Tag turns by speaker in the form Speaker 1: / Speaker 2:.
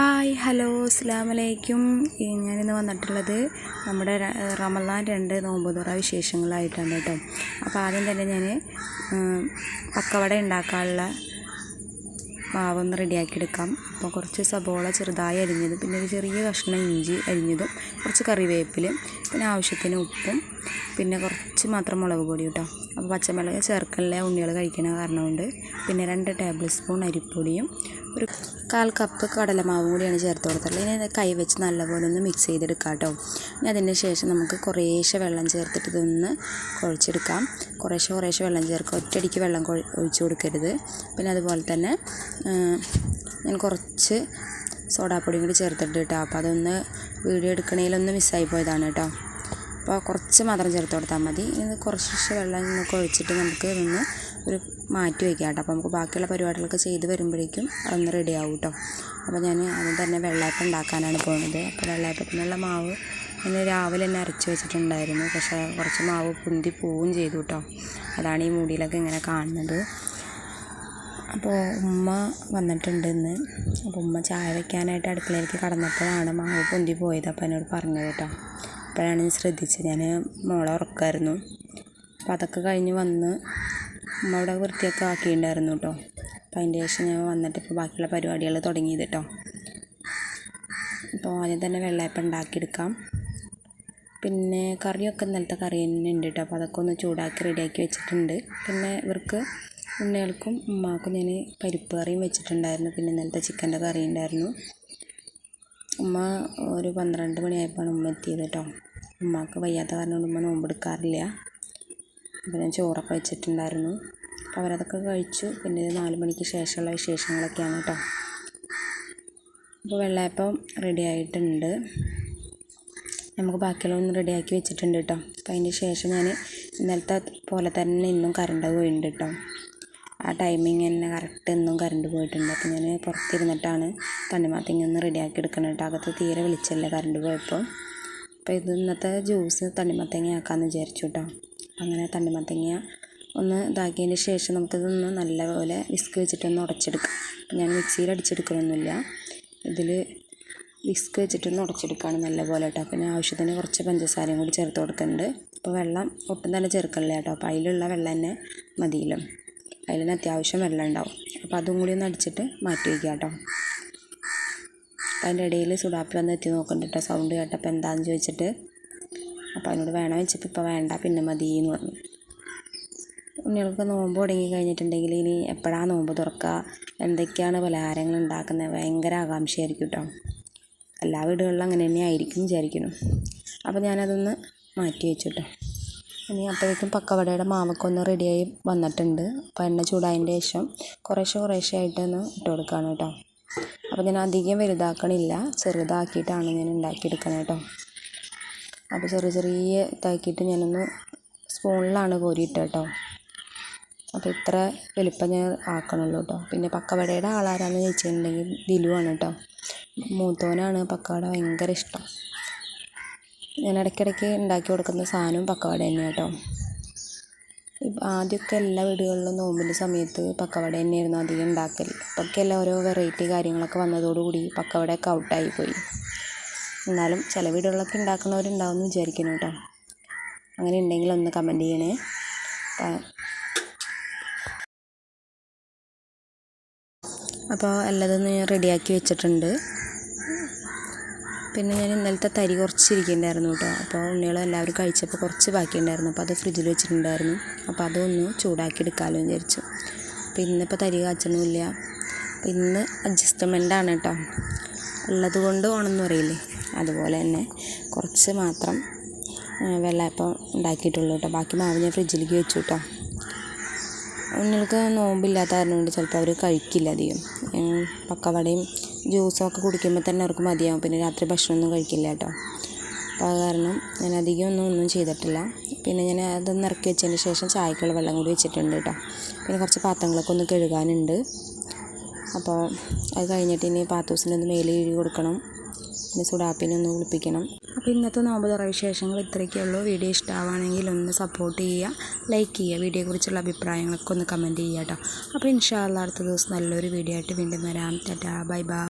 Speaker 1: Hi hello അസ്സാമലൈക്കും ഞാനിന്ന് വന്നിട്ടുള്ളത് നമ്മുടെ റമദാൻ രണ്ട് നോമ്പ് തുറ വിശേഷങ്ങളായിട്ടാണ് കേട്ടോ. അപ്പോൾ ആദ്യം തന്നെ ഞാൻ പക്കവട ഉണ്ടാക്കാനുള്ള മാവൊന്ന് റെഡിയാക്കി എടുക്കാം അപ്പോൾ കുറച്ച് സബോള ചെറുതായി അരിഞ്ഞതും പിന്നെ ഒരു ചെറിയ കഷ്ണം ഇഞ്ചി അരിഞ്ഞതും കുറച്ച് കറിവേപ്പിൽ പിന്നെ ആവശ്യത്തിന് ഉപ്പും പിന്നെ കുറച്ച് മാത്രം മുളക് പൊടി കേട്ടോ. അപ്പോൾ പച്ചമുളക് ചേർക്കലിലെ ഉണ്ണികൾ കഴിക്കണ കാരണം കൊണ്ട് പിന്നെ രണ്ട് ടേബിൾ സ്പൂൺ അരിപ്പൊടിയും ഒരു കാൽ കപ്പ് കടലമാവും കൂടിയാണ് ചേർത്ത് കൊടുത്തിട്ടുള്ളത്. ഇനി കൈ വെച്ച് നല്ലപോലെ ഒന്ന് മിക്സ് ചെയ്തെടുക്കാം കേട്ടോ. ഇനി അതിന് ശേഷം നമുക്ക് കുറേശ്ശെ വെള്ളം ചേർത്തിട്ട് ഇതൊന്ന് കുഴച്ചെടുക്കാം. കുറേശ്ശെ കുറേശ്ശെ വെള്ളം ചേർക്കുക. ഒറ്റയടിക്ക് വെള്ളം ഒഴിച്ച് കൊടുക്കരുത്. പിന്നെ അതുപോലെ തന്നെ ഞാൻ കുറച്ച് സോഡാപ്പൊടിയും കൂടി ചേർത്തിട്ട് കേട്ടോ. അപ്പോൾ അതൊന്ന് വീഡിയോ എടുക്കണേലൊന്ന് മിസ്സായി പോയതാണ് കേട്ടോ. അപ്പോൾ കുറച്ച് മാത്രം ചേർത്ത് കൊടുത്താൽ മതി. ഇത് കുറച്ച് വെള്ളം നമുക്ക് ഒഴിച്ചിട്ട് നമുക്ക് ഇതൊന്ന് ഒരു മാറ്റി വയ്ക്കാം കേട്ടോ. അപ്പോൾ നമുക്ക് ബാക്കിയുള്ള പരിപാടികളൊക്കെ ചെയ്ത് വരുമ്പോഴേക്കും അതൊന്ന് റെഡി ആവും കേട്ടോ. അപ്പോൾ ഞാൻ അതിന് തന്നെ വെള്ളയപ്പം ഉണ്ടാക്കാനാണ് പോകുന്നത് അപ്പോൾ വെള്ളയപ്പത്തിനുള്ള മാവ് ഞാൻ രാവിലെ തന്നെ അരച്ച് വെച്ചിട്ടുണ്ടായിരുന്നു. പക്ഷേ കുറച്ച് മാവ് പൊന്തി പോവുകയും ചെയ്തു കേട്ടോ. അതാണ് ഈ മുടിയിലൊക്കെ ഇങ്ങനെ കാണുന്നത്. അപ്പോൾ ഉമ്മ വന്നിട്ടുണ്ട് ഇന്ന്. അപ്പോൾ ഉമ്മ ചായ വയ്ക്കാനായിട്ട് അടുക്കളയിലേക്ക് കടന്നപ്പോഴാണ് മാവ് പൊന്തി പോയത്. അപ്പോൾ എന്നോട് പറഞ്ഞത് കേട്ടോ. അപ്പോഴാണ് ഞാൻ ശ്രദ്ധിച്ചത്. ഞാൻ മോളെ ഉറക്കായിരുന്നു. അപ്പോൾ അതൊക്കെ കഴിഞ്ഞ് വന്ന് അമ്മ അവിടെ വൃത്തിയൊക്കെ ആക്കിയിട്ടുണ്ടായിരുന്നു കേട്ടോ അപ്പോൾ അതിന്റെ ശേഷം ഞാൻ വന്നിട്ട് ഇപ്പോൾ ബാക്കിയുള്ള പരിപാടികൾ തുടങ്ങിയത് കേട്ടോ അപ്പോൾ ആദ്യം തന്നെ വെള്ളയപ്പം ഉണ്ടാക്കിയെടുക്കാം. പിന്നെ കറിയൊക്കെ ഇന്നലത്തെ കറി തന്നെ ഉണ്ട് കേട്ടോ അപ്പോൾ അതൊക്കെ ഒന്ന് ചൂടാക്കി റെഡിയാക്കി വെച്ചിട്ടുണ്ട്. പിന്നെ ഇവർക്ക് ഉണ്ണികൾക്കും ഉമ്മാക്കും ഞാൻ പരിപ്പ് കറിയും വെച്ചിട്ടുണ്ടായിരുന്നു. പിന്നെ ഇന്നലത്തെ ചിക്കന്റെ കറി ഉണ്ടായിരുന്നു ഉമ്മ ഒരു പന്ത്രണ്ട് മണിയായപ്പോഴാണ് ഉമ്മ എത്തിയത് കേട്ടോ ഉമ്മക്ക് വയ്യാത്ത കാരണം ഉമ്മ നോമ്പെടുക്കാറില്ല അപ്പോൾ ഞാൻ ചോറൊക്കെ വെച്ചിട്ടുണ്ടായിരുന്നു. അപ്പോൾ അവരതൊക്കെ കഴിച്ചു. പിന്നെ നാല് മണിക്ക് ശേഷമുള്ള വിശേഷങ്ങളൊക്കെയാണ് കേട്ടോ അപ്പോൾ വെള്ളയപ്പം റെഡി ആയിട്ടുണ്ട്. നമുക്ക് ബാക്കിയുള്ള ഒന്ന് റെഡിയാക്കി വെച്ചിട്ടുണ്ട് കേട്ടോ അപ്പോൾ അതിന്റെ ശേഷം ഞാൻ ഇന്നലത്തെ പോലെ തന്നെ ഇന്നും കറണ്ട് പോയിട്ടുണ്ട് കേട്ടോ ആ ടൈമിങ് തന്നെ കറക്റ്റ് ഇന്നും കറണ്ട് പോയിട്ടുണ്ട്. അപ്പോൾ ഞാൻ പുറത്തിരുന്നിട്ടാണ് തണ്ണിമാത്തിങ്ങ റെഡിയാക്കി എടുക്കണം കേട്ടോ അകത്ത് തീരെ വിളിച്ചല്ലേ കറണ്ട് പോയപ്പോൾ അപ്പോൾ ഇത് ഇന്നത്തെ ജ്യൂസ് തണ്ണിമത്തങ്ങ ആക്കാമെന്ന് വിചാരിച്ചു കേട്ടോ അങ്ങനെ തണ്ണിമത്തങ്ങ ഒന്ന് ഇതാക്കിയതിന് ശേഷം നമുക്കിതൊന്ന് നല്ലപോലെ വിസ്ക് വെച്ചിട്ടൊന്ന് ഉടച്ചെടുക്കാം. ഞാൻ മിക്സിയിൽ അടിച്ചെടുക്കണമൊന്നുമില്ല ഇതിൽ വിസ്ക് വെച്ചിട്ടൊന്ന് ഉടച്ചെടുക്കുകയാണ് നല്ലപോലെ കേട്ടോ പിന്നെ ആവശ്യത്തിന് കുറച്ച് പഞ്ചസാരയും കൂടി ചേർത്ത് കൊടുക്കുന്നുണ്ട്. അപ്പോൾ വെള്ളം ഒട്ടും തന്നെ ചേർക്കണില്ല കേട്ടോ അപ്പോൾ അതിലുള്ള വെള്ളം തന്നെ മതിയിലും അതിൽ തന്നെ അത്യാവശ്യം വെള്ളം ഉണ്ടാവും. അപ്പോൾ അതും കൂടി ഒന്ന് അടിച്ചിട്ട് മാറ്റി വയ്ക്കുക കേട്ടോ അപ്പോൾ അതിന്റെ ഇടയിൽ സുഡാപ്പിൽ ഒന്ന് എത്തി നോക്കുന്നുണ്ട് കേട്ടോ സൗണ്ട് കേട്ടപ്പോൾ എന്താണെന്ന് ചോദിച്ചിട്ട്. അപ്പോൾ അതിനോട് വേണം വെച്ചപ്പോൾ ഇപ്പോൾ വേണ്ട പിന്നെ മതി എന്ന് പറഞ്ഞു. ഉണ്ണികൾക്ക് നോമ്പ് തുടങ്ങി കഴിഞ്ഞിട്ടുണ്ടെങ്കിൽ ഇനി എപ്പോഴാണ് നോമ്പ് തുറക്കുക എന്തൊക്കെയാണ് പലഹാരങ്ങൾ ഉണ്ടാക്കുന്നത് ഭയങ്കര ആകാംക്ഷയായിരിക്കും കേട്ടോ എല്ലാ വീടുകളിലും അങ്ങനെ തന്നെ ആയിരിക്കും വിചാരിക്കുന്നു. അപ്പോൾ ഞാനതൊന്ന് മാറ്റി വെച്ചു കേട്ടോ ഇനി അപ്പോഴേക്കും പക്കവടയുടെ മാവൊക്കെ ഒന്ന് റെഡിയായി വന്നിട്ടുണ്ട്. അപ്പോൾ എണ്ണ ചൂടായതിന്റെ ശേഷം കുറേശ്ശെ കുറേശ്ശെ ആയിട്ടൊന്ന് ഇട്ട് കൊടുക്കുകയാണ് കേട്ടോ അപ്പോൾ ഞാൻ അധികം വലുതാക്കണില്ല. ചെറുതാക്കിയിട്ടാണ് ഞാൻ ഉണ്ടാക്കിയെടുക്കുന്നത് കേട്ടോ അപ്പോൾ ചെറിയ ചെറിയ ഇതാക്കിയിട്ട് ഞാനൊന്ന് സ്പൂണിലാണ് കോരിയിട്ട് കേട്ടോ അപ്പോൾ ഇത്ര വലുപ്പം ഞാൻ ആക്കണുള്ളൂ കേട്ടോ പിന്നെ പക്കവടയുടെ ആളാരാന്ന് ചോദിച്ചിട്ടുണ്ടെങ്കിൽ ദിലുവാണ് കേട്ടോ മൂത്തോനാണ് പക്കവട ഭയങ്കര ഇഷ്ടം. ഞാൻ ഇടയ്ക്കിടയ്ക്ക് ഉണ്ടാക്കി കൊടുക്കുന്ന സാധനവും പക്കവട തന്നെ കേട്ടോ ആദ്യമൊക്കെ എല്ലാ വീടുകളിലും നോമ്പിന്റെ സമയത്ത് പക്കവട തന്നെയായിരുന്നു അധികം ഉണ്ടാക്കൽ ഇപ്പോഴൊക്കെ എല്ലാം ഓരോ വെറൈറ്റി കാര്യങ്ങളൊക്കെ വന്നതോടുകൂടി പക്കവടയൊക്കെ ഔട്ടായി പോയി. എന്നാലും ചില വീടുകളിലൊക്കെ ഉണ്ടാക്കുന്നവരുണ്ടാവും എന്ന് വിചാരിക്കുന്നു കേട്ടോ. അങ്ങനെ ഉണ്ടെങ്കിൽ ഒന്ന് കമന്റ് ചെയ്യണേ. അപ്പോൾ എല്ലാതൊന്ന് ഞാൻ റെഡിയാക്കി വെച്ചിട്ടുണ്ട്. പിന്നെ ഞാൻ ഇന്നലത്തെ തരി കുറച്ച് ഇരിക്കുന്നുണ്ടായിരുന്നു കേട്ടോ. അപ്പോൾ ഉണ്ണികൾ എല്ലാവരും കഴിച്ചപ്പോൾ കുറച്ച് ബാക്കിയുണ്ടായിരുന്നു. അപ്പോൾ അത് ഫ്രിഡ്ജിൽ വെച്ചിട്ടുണ്ടായിരുന്നു. അപ്പോൾ അതൊന്ന് ചൂടാക്കി എടുക്കാമല്ലോ വിചാരിച്ചു. അപ്പോൾ ഇന്നിപ്പോൾ തരി കാച്ചണമില്ല അപ്പോൾ ഇന്ന് അഡ്ജസ്റ്റ്മെന്റാണ് കേട്ടോ. ഉള്ളത് കൊണ്ട് ഓണമെന്ന് പറയില്ലേ? അതുപോലെ തന്നെ കുറച്ച് മാത്രം വെള്ളയപ്പം ഉണ്ടാക്കിയിട്ടുള്ളൂ കേട്ടോ. ബാക്കി മാവ് ഞാൻ ഫ്രിഡ്ജിലേക്ക് വെച്ചു കേട്ടോ. ഉണ്ണികൾക്ക് നോമ്പില്ലാത്ത കാരണം കൊണ്ട് ചിലപ്പോൾ അവർ കഴിക്കില്ല അധികം. പക്കവടയും ജ്യൂസും ഒക്കെ കുടിക്കുമ്പോൾ തന്നെ അവർക്ക് മതിയാവും. പിന്നെ രാത്രി ഭക്ഷണമൊന്നും കഴിക്കില്ല കേട്ടോ. അപ്പോൾ അത് കാരണം ഞാൻ അധികം ഒന്നും ഒന്നും ചെയ്തിട്ടില്ല. പിന്നെ ഞാൻ അതൊന്ന് ഇറക്കി വെച്ചതിന് ശേഷം ചായക്കുള്ള വെള്ളം കൂടി വെച്ചിട്ടുണ്ട് കേട്ടോ. പിന്നെ കുറച്ച് പാത്രങ്ങളൊക്കെ ഒന്ന് കഴുകാനുണ്ട്. അപ്പോൾ അത് കഴിഞ്ഞിട്ട് ഇനി പാത്തൂസിനൊന്ന് മേലെ കഴുകി കൊടുക്കണം. പിന്നെ സുഡാപ്പിനെ ഒന്ന് കുളിപ്പിക്കണം. അപ്പോൾ ഇന്നത്തെ നോമ്പ് തുറ വിശേഷങ്ങൾ ഇത്രയൊക്കെ ഉള്ളൂ. വീഡിയോ ഇഷ്ടമാവുകയാണെങ്കിൽ ഒന്ന് സപ്പോർട്ട് ചെയ്യുക. ലൈക്ക് ചെയ്യുക. വീഡിയോയെക്കുറിച്ചുള്ള അഭിപ്രായങ്ങളൊക്കെ ഒന്ന് കമന്റ് ചെയ്യുക കേട്ടോ. അപ്പോൾ ഇൻഷാല്ല അടുത്ത ദിവസം നല്ലൊരു വീഡിയോ ആയിട്ട് വീണ്ടും വരാം. ടാറ്റാ. Bye bye.